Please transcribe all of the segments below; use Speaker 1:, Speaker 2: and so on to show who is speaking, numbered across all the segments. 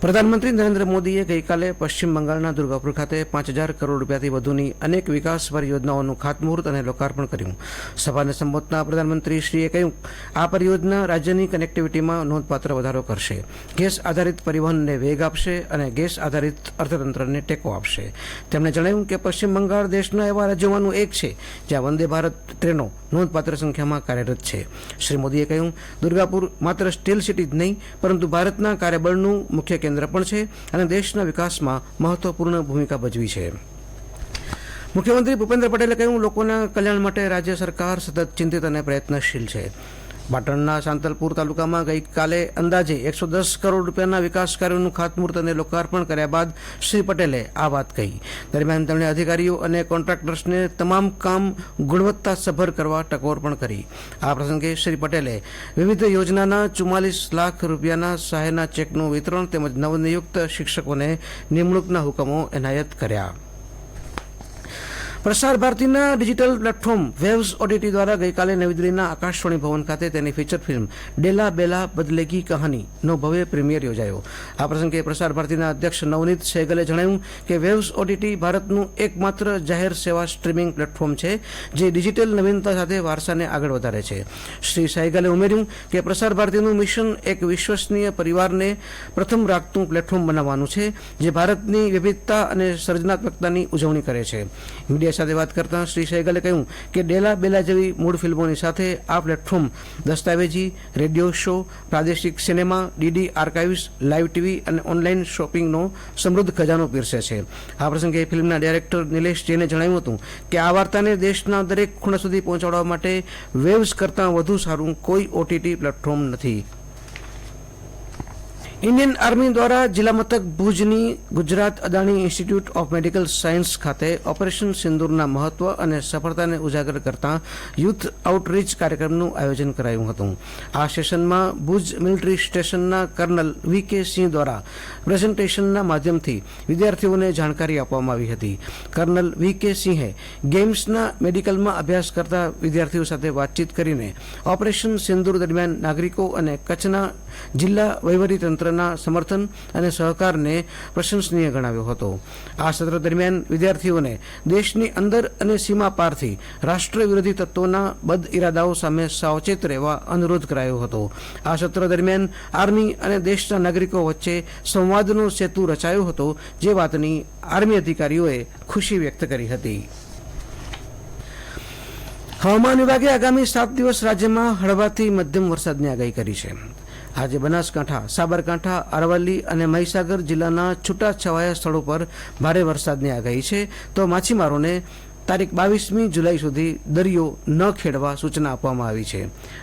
Speaker 1: પ્રધાનમંત્રી નરેન્દ્ર મોદીએ ગઈકાલે પશ્ચિમ બંગાળના દુર્ગાપુર ખાતે પાંચ હજાર કરોડ રૂપિયાથી વધુની અનેક વિકાસપર યોજનાઓનું ખાતમુહૂર્ત અને લોકાર્પણ કર્યું. સભાને સંબોધતા પ્રધાનમંત્રીશ્રીએ કહ્યું, આ પરિયોજના રાજ્યની કનેક્ટિવિટીમાં નોંધપાત્ર વધારો કરશે. ગેસ આધારિત પરિવહનને વેગ આપશે અને ગેસ આધારિત અર્થતંત્રને ટેકો આપશે. તેમણે જણાવ્યું કે પશ્ચિમ બંગાળ દેશના એવા રાજ્યોમાંનું એક છે, જ્યાં વંદે ભારત ટ્રેનો નોંધપાત્ર સંખ્યામાં કાર્યરત છે. શ્રી મોદીએ કહ્યું, દુર્ગાપુર માત્ર સ્ટીલ સિટી જ નહીં, પરંતુ ભારતના કાર્યબળનું મુખ્ય કેન્દ્ર પણ છે અને દેશના વિકાસમાં મહત્વપૂર્ણ ભૂમિકા ભજવી છે. મુખ્યમંત્રી ભૂપેન્દ્ર પટેલે કહ્યું, લોકોના કલ્યાણ માટે રાજ્ય સરકાર સતત ચિંતિત અને પ્રયત્નશીલ છે. પાટણના સાંતલપુર તાલુકામાં ગઈકાલે અંદાજે એકસો દસ કરોડ રૂપિયાના વિકાસ કાર્યોનું ખાતમુહૂર્ત અને લોકાર્પણ કર્યા બાદ શ્રી પટેલે આ વાત કહી. દરમિયાન તેમણે અધિકારીઓ અને કોન્ટ્રાક્ટર્સને તમામ કામ ગુણવત્તાસભર કરવા ટકોર પણ કરી. આ પ્રસંગે શ્રી પટેલે વિવિધ યોજનાના ચુમ્માલીસ લાખ રૂપિયાના સહાયના ચેકનું વિતરણ તેમજ નવનિયુક્ત શિક્ષકોને નિમણૂકના હુકમો એનાયત કર્યા. પ્રસાર ભારતીના ડિજિટલ પ્લેટફોર્મ વેવ્સ ઓડીટી દ્વારા ગઈકાલે નવી દિલ્હીના આકાશવાણી ભવન ખાતે તેની ફીચર ફિલ્મ ડેલા બેલા બદલેગી કહાની નો ભવ્ય પ્રીમિયર યોજાયો. આ પ્રસંગે પ્રસાર ભારતીના અધ્યક્ષ નવનીત સહેગલે જણાવ્યું કે વેવ્સ ઓડીટી ભારતનું એકમાત્ર જાહેર સેવા સ્ટ્રીમિંગ પ્લેટફોર્મ છે, જે ડિજિટલ નવીનતા સાથે વારસાને આગળ વધારે છે. શ્રી સહેગલે ઉમેર્યું કે પ્રસાર ભારતીનું મિશન એક વિશ્વસનીય પરિવારને પ્રથમ રાખતું પ્લેટફોર્મ બનાવવાનું છે, જે ભારતની વિવિધતા અને સર્જનાત્મકતાની ઉજવણી કરે છે. મીડિયા સાથે વાત કરતા શ્રી સહેગલે કહ્યું કે ડેલા બેલા જેવી મૂળ ફિલ્મોની સાથે આ પ્લેટફોર્મ દસ્તાવેજી, રેડિયો શો, પ્રાદેશિક cinema, DD archives, live TV અને ઓનલાઈન શોપિંગનો સમૃદ્ધ ખજાનો પીરસે છે. આ પ્રસંગે ફિલ્મના ડાયરેક્ટર નિલેશ જૈને જણાવ્યું હતું કે આ વાર્તાને દેશના દરેક ખૂણા સુધી પહોંચાડવા માટે વેવ્સ કરતાં વધુ સારું કોઈ ઓટીટી પ્લેટફોર્મ નથી. ઇન્ડિયન આર્મી દ્વારા જિલ્લા મથક ભુજની Gujarat Adani institute of medical science ખાતે ઓપરેશન સિંદૂરના મહત્વ અને સફળતાને ઉજાગર કરતા યુથ આઉટરીચ કાર્યક્રમનું આયોજન કરાયું હતું. આ સેશનમાં ભુજ મિલિટરી સ્ટેશનના કર્નલ વી કે સિંહ દ્વારા પ્રેઝન્ટેશનના માધ્યમથી વિદ્યાર્થીઓને જાણકારી આપવામાં આવી હતી. કર્નલ વી કે સિંહે ગેમ્સના મેડિકલમાં અભ્યાસ કરતા વિદ્યાર્થીઓ સાથે વાતચીત કરીને ઓપરેશન સિંદૂર દરમિયાન નાગરિકો અને કચ્છના જિલ્લા વહીવટીતંત્ર તંત્રના સમર્થન અને સહકારને પ્રશંસનીય ગણાવ્યો હતો. આ સત્ર દરમિયાન વિદ્યાર્થીઓને દેશની અંદર અને સીમા પારથી રાષ્ટ્ર વિરોધી તત્વોના બદ ઇરાદાઓ સામે સાવચેત રહેવા અનુરોધ કરાયો હતો. આ સત્ર દરમિયાન આર્મી અને દેશના નાગરિકો વચ્ચે સંવાદનો સેતુ રચાયો હતો, જે વાતની આર્મી અધિકારીઓએ ખુશી વ્યક્ત કરી હતી. હવામાન વિભાગે આગામી સાત દિવસ રાજ્યમાં હળવાથી મધ્યમ વરસાદની આગાહી કરી છે. આજે બનાસકાંઠા, સાબરકાંઠા, અરવલ્લી અને મહીસાગર જિલ્લાના છૂટાછવાયા સ્થળો પર ભારે વરસાદની આગાહી છે. તો માછીમારોને તારીખ બાવીસમી જુલાઈ સુધી દરિયો ન ખેડવા સૂચના આપવામાં આવી છે.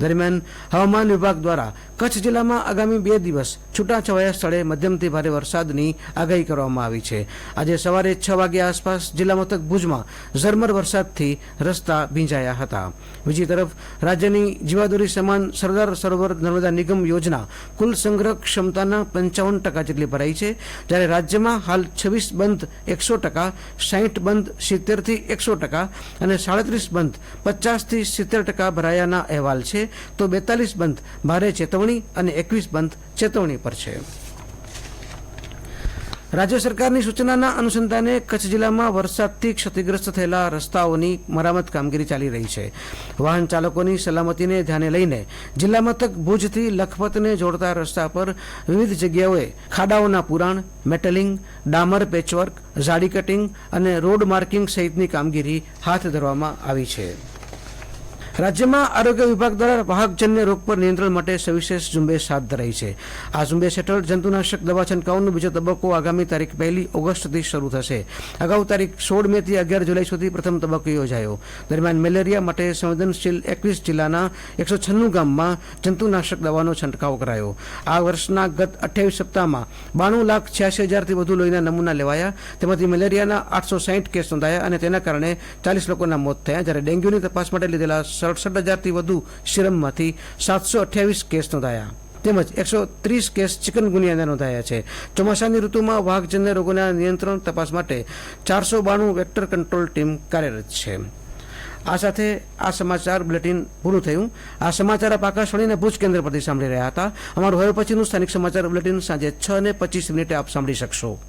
Speaker 1: દરમિયાન હવામાન વિભાગ દ્વારા કચ્છ જિલ્લામાં આગામી બે દિવસ છૂટાછવાયા સ્થળે મધ્યમથી ભારે વરસાદની આગાહી કરવામાં આવી છે. આજે સવારે છ વાગ્યા આસપાસ જિલ્લા મથક ભુજમાં ઝરમર વરસાદથી રસ્તા ભીંજાયા હતા. બીજી તરફ રાજ્યની જીવાદોરી સમાન સરદાર સરોવર નર્મદા નિગમ યોજના કુલ સંગ્રહ ક્ષમતાના પંચાવન ટકા જેટલી ભરાઈ છે. જ્યારે રાજ્યમાં હાલ છવ્વીસ બંધ, એકસો ટકા સાહીઠ બંધ, સિત્તેરથી એકસો ટકા અને સાડત્રીસ બંધ પચાસથી સિત્તેર ટકા ભરાયાના અહેવાલ છે, તો બેતાલીસ બંધ ભારે ચેતવણી અને એકવીસ બંધ ચેતવણી પર છે. રાજ્ય સરકારની સૂચનાના અનુસંધાને કચ્છ જિલ્લામાં વરસાદથી ક્ષતિગ્રસ્ત થયેલા રસ્તાઓની મરામત કામગીરી ચાલી રહી છે. વાહન ચાલકોની સલામતીને ધ્યાને લઈને જિલ્લા મથક ભુજથી લખપતને જોડતા રસ્તા પર વિવિધ જગ્યાઓએ ખાડાઓના પુરાણ, મેટલિંગ, ડામર પેચવર્ક, ઝાડી કટિંગ અને રોડ માર્કિંગ સહિતની કામગીરી હાથ ધરવામાં આવી છે. રાજ્યમાં આરોગ્ય વિભાગ દ્વારા વાહકજન્ય રોગ પર નિયંત્રણ માટે સવિશેષ ઝુંબેશ હાથ ધરાઈ છે. આ ઝુંબેશ હેઠળ જંતુનાશક દવા છંટકાવનો બીજો તબક્કો આગામી તારીખ પહેલી ઓગસ્ટથી શરૂ થશે. અગાઉ તારીખ સોળ મે થી અગિયાર જુલાઈ સુધી પ્રથમ તબક્કો યોજાયો. દરમિયાન મેલેરિયા માટે સંવેદનશીલ એકવીસ જિલ્લાના એકસો છન્નું ગામમાં જંતુનાશક દવાનો છંટકાવ કરાયો. આ વર્ષના ગત અઠ્યાવીસ સપ્તાહમાં બાણું લાખ છ્યાસી હજારથી વધુ લોહીના નમૂના લેવાયા. તેમાંથી મેલેરિયાના આઠસો સાહીઠ કેસ નોંધાયા અને તેના કારણે ચાલીસ લોકોના મોત થયા. જ્યારે ડેન્ગ્યુની તપાસ માટે લીધેલા સડસઠ હજારથી વધુ સિરમમાંથી સાતસો અઠ્યાવીસ કેસ નોંધાયા. તેમજ એકસો ત્રીસ કેસ ચિકનગુનિયાના નોંધાયા છે. ચોમાસાની ઋતુમાં વાઘજન્ય રોગોના નિયંત્રણ તપાસ માટે ચારસો બાણું વેક્ટર કંટ્રોલ ટીમ કાર્યરત છે. આ સાથે આ સમાચાર બુલેટિન પૂરું થયું. આ સમાચાર આપ આકાશવાણીના ભુજ કેન્દ્ર પરથી સાંભળી રહ્યા હતા. અમારું હવે પછીનું સ્થાનિક સમાચાર બુલેટિન સાંજે છ ને પચીસ મિનિટે આપ સાંભળી શકશો.